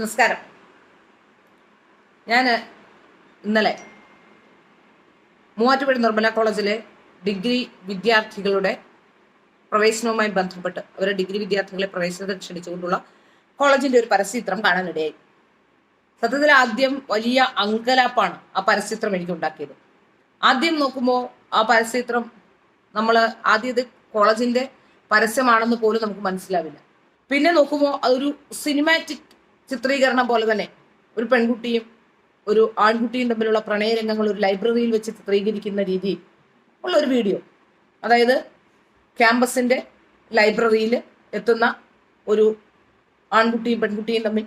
നമസ്കാരം. ഞാൻ ഇന്നലെ മൂവാറ്റുപുഴ നിർമ്മല കോളേജിലെ ഡിഗ്രി വിദ്യാർത്ഥികളുടെ പ്രവേശനവുമായി ബന്ധപ്പെട്ട് അവരുടെ ഡിഗ്രി വിദ്യാർത്ഥികളെ പ്രവേശനത്തിന് ക്ഷണിച്ചുകൊണ്ടുള്ള കോളേജിന്റെ ഒരു പരസ്യചിത്രം കാണാനിടയായി സത്യത്തിൽ ആദ്യം വലിയ അങ്കലാപ്പാണ് ആ പരസ്യചിത്രം എനിക്ക് ഉണ്ടാക്കിയത്. ആദ്യം നോക്കുമ്പോൾ ആ പരസ്യചിത്രം നമ്മൾ ആദ്യം ഇത് കോളേജിന്റെ പരസ്യമാണെന്ന് പോലും നമുക്ക് മനസ്സിലാവില്ല. പിന്നെ നോക്കുമ്പോൾ അതൊരു സിനിമാറ്റിക് ചിത്രീകരണം പോലെ തന്നെ ഒരു പെൺകുട്ടിയും ഒരു ആൺകുട്ടിയും തമ്മിലുള്ള പ്രണയരംഗങ്ങൾ ഒരു ലൈബ്രറിയിൽ വെച്ച് ചിത്രീകരിക്കുന്ന രീതി ഉള്ള ഒരു വീഡിയോ. അതായത് ക്യാമ്പസിന്റെ ലൈബ്രറിയിൽ എത്തുന്ന ഒരു ആൺകുട്ടിയും പെൺകുട്ടിയും തമ്മിൽ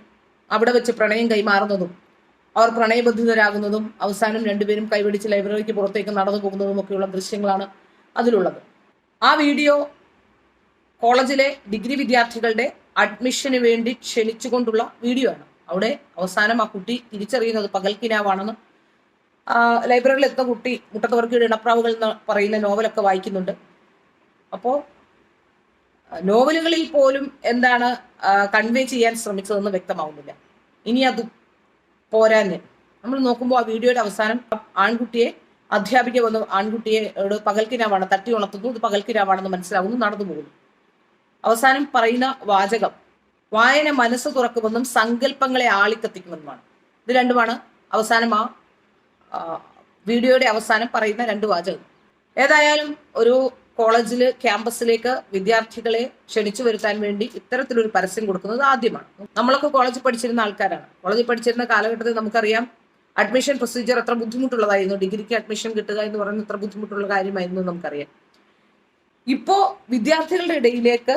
അവിടെ വെച്ച് പ്രണയം കൈമാറുന്നതും അവർ പ്രണയബന്ധിതരാകുന്നതും അവസാനം രണ്ടുപേരും കൈപിടിച്ച് ലൈബ്രറിക്ക് പുറത്തേക്ക് നടന്നു പോകുന്നതും ഒക്കെയുള്ള ദൃശ്യങ്ങളാണ് അതിലുള്ളത്. ആ വീഡിയോ കോളേജിലെ ഡിഗ്രി വിദ്യാർത്ഥികളുടെ അഡ്മിഷന് വേണ്ടി ക്ഷണിച്ചുകൊണ്ടുള്ള വീഡിയോ ആണ്. അവിടെ അവസാനം ആ കുട്ടി തിരിച്ചറിയുന്നത് പകൽക്കിനാവാണെന്ന് ലൈബ്രറിയിൽ എത്തുന്ന കുട്ടി മുട്ടത്തവർക്കിയുടെ ഇണപ്രാവുകൾ എന്ന് പറയുന്ന നോവലൊക്കെ വായിക്കുന്നുണ്ട്. അപ്പോൾ നോവലുകളിൽ പോലും എന്താണ് കൺവേ ചെയ്യാൻ ശ്രമിച്ചതെന്ന് വ്യക്തമാവുന്നില്ല. ഇനി അത് പോരാഞ്ഞ്. നമ്മൾ നോക്കുമ്പോൾ ആ വീഡിയോയുടെ അവസാനം ആൺകുട്ടിയെ അധ്യാപിക വന്ന് ആൺകുട്ടിയെ പകൽക്കിനാവാണ് തട്ടി ഉണർത്തുന്നു. ഇത് പകൽക്കിനാവാണെന്ന് മനസ്സിലാവുന്നു നടന്നു പോകുന്നു. അവസാനം പറയുന്ന വാചകം വായന മനസ്സ് തുറക്കുമെന്നും സങ്കല്പങ്ങളെ ആളിക്കത്തിക്കുമെന്നുമാണ്. ഇത് രണ്ടുമാണ് അവസാനം ആ വീഡിയോയുടെ അവസാനം പറയുന്ന രണ്ട് വാചകം. ഏതായാലും ഒരു കോളേജിൽ ക്യാമ്പസിലേക്ക് വിദ്യാർത്ഥികളെ ക്ഷണിച്ചു വരുത്താൻ വേണ്ടി ഇത്തരത്തിലൊരു പരസ്യം കൊടുക്കുന്നത് ആദ്യമാണ്. നമ്മളൊക്കെ കോളേജിൽ പഠിച്ചിരുന്ന ആൾക്കാരാണ്. കോളേജിൽ പഠിച്ചിരുന്ന കാലഘട്ടത്തിൽ നമുക്കറിയാം അഡ്മിഷൻ പ്രൊസീജിയർ എത്ര ബുദ്ധിമുട്ടുള്ളതായിരുന്നു ഡിഗ്രിക്ക് അഡ്മിഷൻ കിട്ടുക എന്ന് പറയുന്നത് എത്ര ബുദ്ധിമുട്ടുള്ള കാര്യമായിരുന്നു നമുക്കറിയാം. ഇപ്പോ വിദ്യാർത്ഥികളുടെ ഇടയിലേക്ക്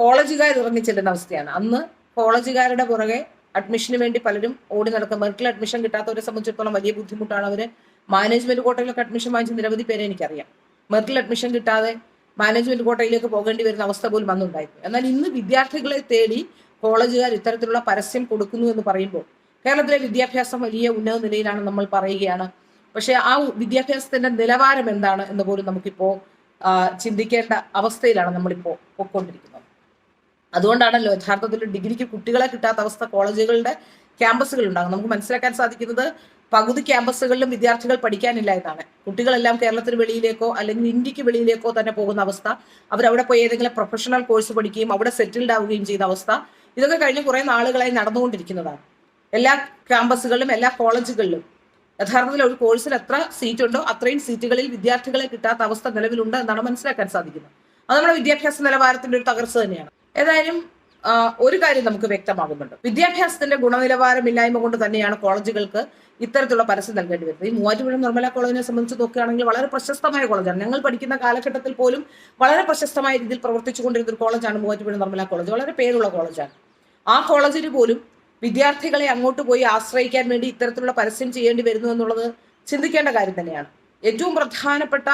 കോളേജുകാർ ഇറങ്ങിച്ചെല്ലുന്ന അവസ്ഥയാണ്. അന്ന് കോളേജുകാരുടെ പുറകെ അഡ്മിഷന് വേണ്ടി പലരും ഓടി നടക്കും മെറിറ്റിൽ അഡ്മിഷൻ കിട്ടാത്തവരെ സംബന്ധിച്ചിടത്തോളം വലിയ ബുദ്ധിമുട്ടാണ് അവർ. മാനേജ്മെന്റ് കോട്ടയിലൊക്കെ അഡ്മിഷൻ വാങ്ങിച്ച നിരവധി പേരെ എനിക്കറിയാം. മെറിറ്റിൽ അഡ്മിഷൻ കിട്ടാതെ മാനേജ്മെന്റ് കോട്ടയിലേക്ക് പോകേണ്ടി വരുന്ന അവസ്ഥ പോലും വന്നുണ്ടായിരുന്നു. എന്നാൽ ഇന്ന് വിദ്യാർത്ഥികളെ തേടി കോളേജുകാർ ഇത്തരത്തിലുള്ള പരസ്യം കൊടുക്കുന്നു എന്ന് പറയുമ്പോൾ കേരളത്തിലെ വിദ്യാഭ്യാസം വലിയ ഉന്നത നിലയിലാണ് നമ്മൾ പറയുകയാണ്. പക്ഷേ ആ വിദ്യാഭ്യാസത്തിന്റെ നിലവാരം എന്താണ് എന്ന് പോലും നമുക്കിപ്പോ ചിന്തിക്കേണ്ട അവസ്ഥയിലാണ് നമ്മളിപ്പോ പൊയ്ക്കൊണ്ടിരിക്കുന്നത് അതുകൊണ്ടാണല്ലോ യഥാർത്ഥത്തിൽ ഡിഗ്രിക്ക് കുട്ടികളെ കിട്ടാത്ത അവസ്ഥ കോളേജുകളുടെ ക്യാമ്പസുകൾ ഉണ്ടാകും നമുക്ക് മനസ്സിലാക്കാൻ സാധിക്കുന്നത് പകുതി ക്യാമ്പസുകളിലും വിദ്യാർത്ഥികൾ പഠിക്കാനില്ല എന്നാണ്. കുട്ടികളെല്ലാം കേരളത്തിന് വെളിയിലേക്കോ അല്ലെങ്കിൽ ഇന്ത്യയ്ക്ക് വെളിയിലേക്കോ തന്നെ പോകുന്ന അവസ്ഥ. അവരവിടെ പോയി ഏതെങ്കിലും പ്രൊഫഷണൽ കോഴ്സ് പഠിക്കുകയും അവിടെ സെറ്റിൽഡ് ആവുകയും ചെയ്യുന്ന അവസ്ഥ. ഇതൊക്കെ കഴിഞ്ഞ കുറെ നാളുകളായി നടന്നുകൊണ്ടിരിക്കുന്നതാണ്. എല്ലാ ക്യാമ്പസുകളിലും എല്ലാ കോളേജുകളിലും യഥാർത്ഥത്തിൽ ഒരു കോഴ്സിൽ എത്ര സീറ്റ് ഉണ്ടോ അത്രയും സീറ്റുകളിൽ വിദ്യാർത്ഥികളെ കിട്ടാത്ത അവസ്ഥ നിലവിലുണ്ട് എന്നാണ് മനസ്സിലാക്കാൻ സാധിക്കുന്നത്. അത് നമ്മുടെ വിദ്യാഭ്യാസ നിലവാരത്തിന്റെ ഒരു തകർച്ച തന്നെയാണ്. ഏതായാലും ഒരു കാര്യം നമുക്ക് വ്യക്തമാകുന്നുണ്ട്. വിദ്യാഭ്യാസത്തിന്റെ ഗുണനിലവാരമില്ലായ്മ കൊണ്ട് തന്നെയാണ് കോളേജുകൾക്ക് ഇത്തരത്തിലുള്ള പരസ്യം നൽകേണ്ടി വരുന്നത്. ഈ മൂവാറ്റുപുഴ നിർമ്മല കോളേജിനെ സംബന്ധിച്ച് നോക്കുകയാണെങ്കിൽ വളരെ പ്രശസ്തമായ കോളേജാണ്. ഞങ്ങൾ പഠിക്കുന്ന കാലഘട്ടത്തിൽ പോലും വളരെ പ്രശസ്തമായ രീതിയിൽ പ്രവർത്തിച്ചുകൊണ്ടിരുന്ന ഒരു കോളേജാണ് മൂവാറ്റുപുഴ നിർമ്മല കോളേജ്. വളരെ പേരുള്ള കോളേജാണ്. ആ കോളേജിന് പോലും വിദ്യാർത്ഥികളെ അങ്ങോട്ട് പോയി ആശ്രയിക്കാൻ വേണ്ടി ഇത്തരത്തിലുള്ള പരസ്യം ചെയ്യേണ്ടി വരുന്നു എന്നുള്ളത് ചിന്തിക്കേണ്ട കാര്യം തന്നെയാണ്. ഏറ്റവും പ്രധാനപ്പെട്ട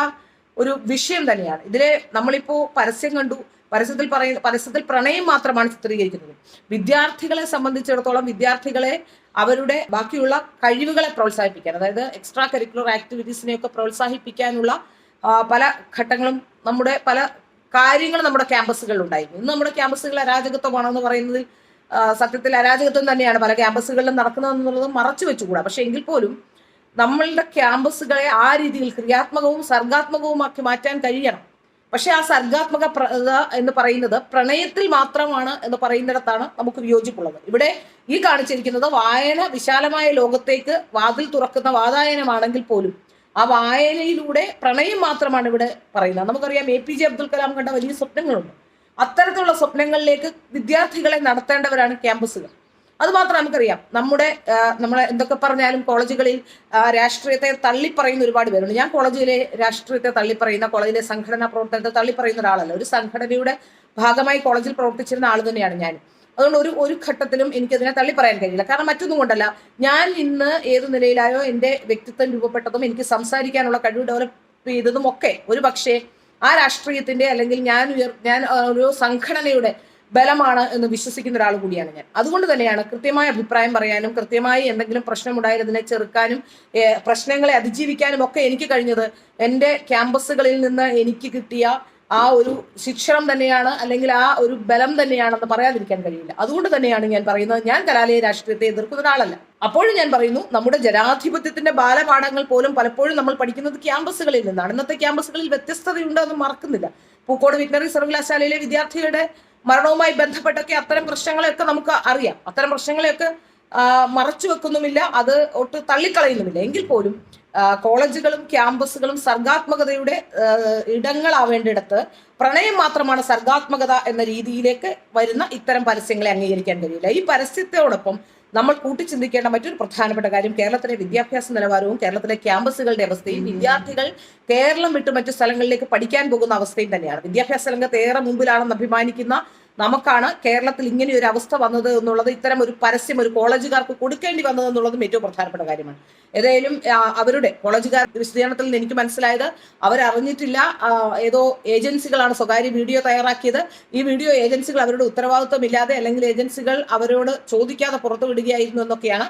ഒരു വിഷയം തന്നെയാണ്. ഇതിലെ നമ്മളിപ്പോ പരസ്യം കണ്ടു. പരസ്യത്തിൽ പറയുന്ന പരസ്യത്തിൽ പ്രണയം മാത്രമാണ് ചിത്രീകരിക്കുന്നത്. വിദ്യാർത്ഥികളെ സംബന്ധിച്ചിടത്തോളം വിദ്യാർത്ഥികളെ അവരുടെ ബാക്കിയുള്ള കഴിവുകളെ പ്രോത്സാഹിപ്പിക്കാൻ അതായത് എക്സ്ട്രാ കരിക്കുലർ ആക്ടിവിറ്റീസിനെയൊക്കെ പ്രോത്സാഹിപ്പിക്കാനുള്ള പല ഘട്ടങ്ങളും നമ്മുടെ പല കാര്യങ്ങൾ നമ്മുടെ ക്യാമ്പസുകളിൽ ഉണ്ടായിരുന്നു. ഇന്ന് നമ്മുടെ ക്യാമ്പസുകൾ അരാജകത്വമാണെന്ന് പറയുന്നതിൽ സത്യത്തിൽ അരാജകത്വം തന്നെയാണ്. പല ക്യാമ്പസുകളിലും നടക്കുന്നതെന്നുള്ളത് മറച്ചു വെച്ചുകൂടാ. പക്ഷെ എങ്കിൽ പോലും നമ്മളുടെ ക്യാമ്പസുകളെ ആ രീതിയിൽ ക്രിയാത്മകവും സർഗാത്മകവുമാക്കി മാറ്റാൻ കഴിയണം. പക്ഷെ ആ സർഗാത്മക എന്ന് പറയുന്നത് പ്രണയത്തിൽ മാത്രമാണ് എന്ന് പറയുന്നിടത്താണ് നമുക്ക് വിയോജിപ്പുള്ളത്. ഇവിടെ ഈ കാണിച്ചിരിക്കുന്നത് വായന വിശാലമായ ലോകത്തേക്ക് വാതിൽ തുറക്കുന്ന വാതായനമാണെങ്കിൽ പോലും ആ വായനയിലൂടെ പ്രണയം മാത്രമാണ് ഇവിടെ പറയുന്നത്. നമുക്കറിയാം A P J Abdul Kalam കണ്ട വലിയ സ്വപ്നങ്ങളുണ്ട്. അത്തരത്തിലുള്ള സ്വപ്നങ്ങളിലേക്ക് വിദ്യാർത്ഥികളെ നടത്തേണ്ടവരാണ് ക്യാമ്പസുകൾ. അത് മാത്രം നമുക്കറിയാം. നമ്മുടെ നമ്മൾ എന്തൊക്കെ പറഞ്ഞാലും കോളേജുകളിൽ രാഷ്ട്രീയത്തെ തള്ളിപ്പറയുന്ന ഒരുപാട് പേരുണ്ട്. ഞാൻ കോളേജിലെ രാഷ്ട്രീയത്തെ തള്ളിപ്പറയുന്ന കോളേജിലെ സംഘടനാ പ്രവർത്തനത്തെ തള്ളിപ്പറയുന്ന ഒരാളല്ല. ഒരു സംഘടനയുടെ ഭാഗമായി കോളേജിൽ പ്രവർത്തിച്ചിരുന്ന ആൾ തന്നെയാണ് ഞാൻ. അതുകൊണ്ട് ഒരു ഒരു ഘട്ടത്തിലും എനിക്കതിനെ തള്ളിപ്പറയാൻ കഴിയില്ല. കാരണം മറ്റൊന്നും കൊണ്ടല്ല. ഞാൻ ഇന്ന് ഏത് നിലയിലായോ എന്റെ വ്യക്തിത്വം രൂപപ്പെട്ടതും എനിക്ക് സംസാരിക്കാനുള്ള കഴിവ് ഡെവലപ്പ് ചെയ്തതും ഒക്കെ ഒരു പക്ഷേ ആ രാഷ്ട്രീയത്തിന്റെ അല്ലെങ്കിൽ ഞാൻ ഉയർ ഞാൻ ഒരു സംഘടനയുടെ ബലമാണ് എന്ന് വിശ്വസിക്കുന്ന ഒരാൾ കൂടിയാണ് ഞാൻ. അതുകൊണ്ട് തന്നെയാണ് കൃത്യമായ അഭിപ്രായം പറയാനും കൃത്യമായി എന്തെങ്കിലും പ്രശ്നമുണ്ടായാൽ അതിനെ ചെറുക്കാനും പ്രശ്നങ്ങളെ അതിജീവിക്കാനും ഒക്കെ എനിക്ക് കഴിഞ്ഞത് എന്റെ ക്യാമ്പസുകളിൽ നിന്ന് എനിക്ക് കിട്ടിയ ആ ഒരു ശിക്ഷണം തന്നെയാണ് അല്ലെങ്കിൽ ആ ഒരു ബലം തന്നെയാണെന്ന് പറയാതിരിക്കാൻ കഴിയില്ല. അതുകൊണ്ട് തന്നെയാണ് ഞാൻ പറയുന്നത് ഞാൻ കലാലയ രാഷ്ട്രീയത്തെ എതിർക്കുന്ന ഒരാളല്ല. അപ്പോഴും ഞാൻ പറയുന്നു നമ്മുടെ ജനാധിപത്യത്തിന്റെ ബാലപാഠങ്ങൾ പോലും പലപ്പോഴും നമ്മൾ പഠിക്കുന്നത് ക്യാമ്പസുകളിൽ നിന്നാണ്. ഇന്നത്തെ ക്യാമ്പസുകളിൽ വ്യത്യസ്തതയുണ്ട് എന്ന് മറക്കുന്നില്ല. പൂക്കോട് വെറ്റിനറി സർവകലാശാലയിലെ വിദ്യാർത്ഥികളുടെ മരണവുമായി ബന്ധപ്പെട്ടൊക്കെ അത്തരം പ്രശ്നങ്ങളെയൊക്കെ നമുക്ക് അറിയാം. അത്തരം പ്രശ്നങ്ങളെയൊക്കെ മറച്ചു വെക്കുന്നുമില്ല. അത് ഒട്ട് തള്ളിക്കളയുന്നുമില്ല. എങ്കിൽ പോലും കോളേജുകളും ക്യാമ്പസുകളും സർഗാത്മകതയുടെ ഇടങ്ങളാവേണ്ടിടത്ത് പ്രണയം മാത്രമാണ് സർഗാത്മകത എന്ന രീതിയിലേക്ക് വരുന്ന ഇത്തരം പരസ്യങ്ങളെ അംഗീകരിക്കാൻ കഴിയില്ല. ഈ പരസ്യത്തോടൊപ്പം നമ്മൾ കൂട്ടിച്ചിന്തിക്കേണ്ട മറ്റൊരു പ്രധാനപ്പെട്ട കാര്യം കേരളത്തിലെ വിദ്യാഭ്യാസ നിലവാരവും കേരളത്തിലെ ക്യാമ്പസുകളുടെ അവസ്ഥയും വിദ്യാർത്ഥികൾ കേരളം വിട്ട് മറ്റു സ്ഥലങ്ങളിലേക്ക് പഠിക്കാൻ പോകുന്ന അവസ്ഥയും തന്നെയാണ്. വിദ്യാഭ്യാസ രംഗത്ത് ഏറെ മുമ്പിലാണെന്ന് അഭിമാനിക്കുന്ന നമുക്കാണ് കേരളത്തിൽ ഇങ്ങനെ ഒരു അവസ്ഥ വന്നത് എന്നുള്ളത് ഇത്തരം ഒരു പരസ്യം ഒരു കോളേജുകാർക്ക് കൊടുക്കേണ്ടി വന്നത് എന്നുള്ളതും ഏറ്റവും പ്രധാനപ്പെട്ട കാര്യമാണ്. ഏതായാലും അവരുടെ കോളേജുകാർ വിശദീകരണത്തിൽ നിന്ന് എനിക്ക് മനസ്സിലായത് അവരറിഞ്ഞിട്ടില്ല. ഏതോ ഏജൻസികളാണ് സ്വകാര്യ വീഡിയോ തയ്യാറാക്കിയത്. ഈ വീഡിയോ ഏജൻസികൾ അവരുടെ ഉത്തരവാദിത്വം ഇല്ലാതെ അല്ലെങ്കിൽ ഏജൻസികൾ അവരോട് ചോദിക്കാതെ പുറത്തുവിടുകയായിരുന്നു എന്നൊക്കെയാണ്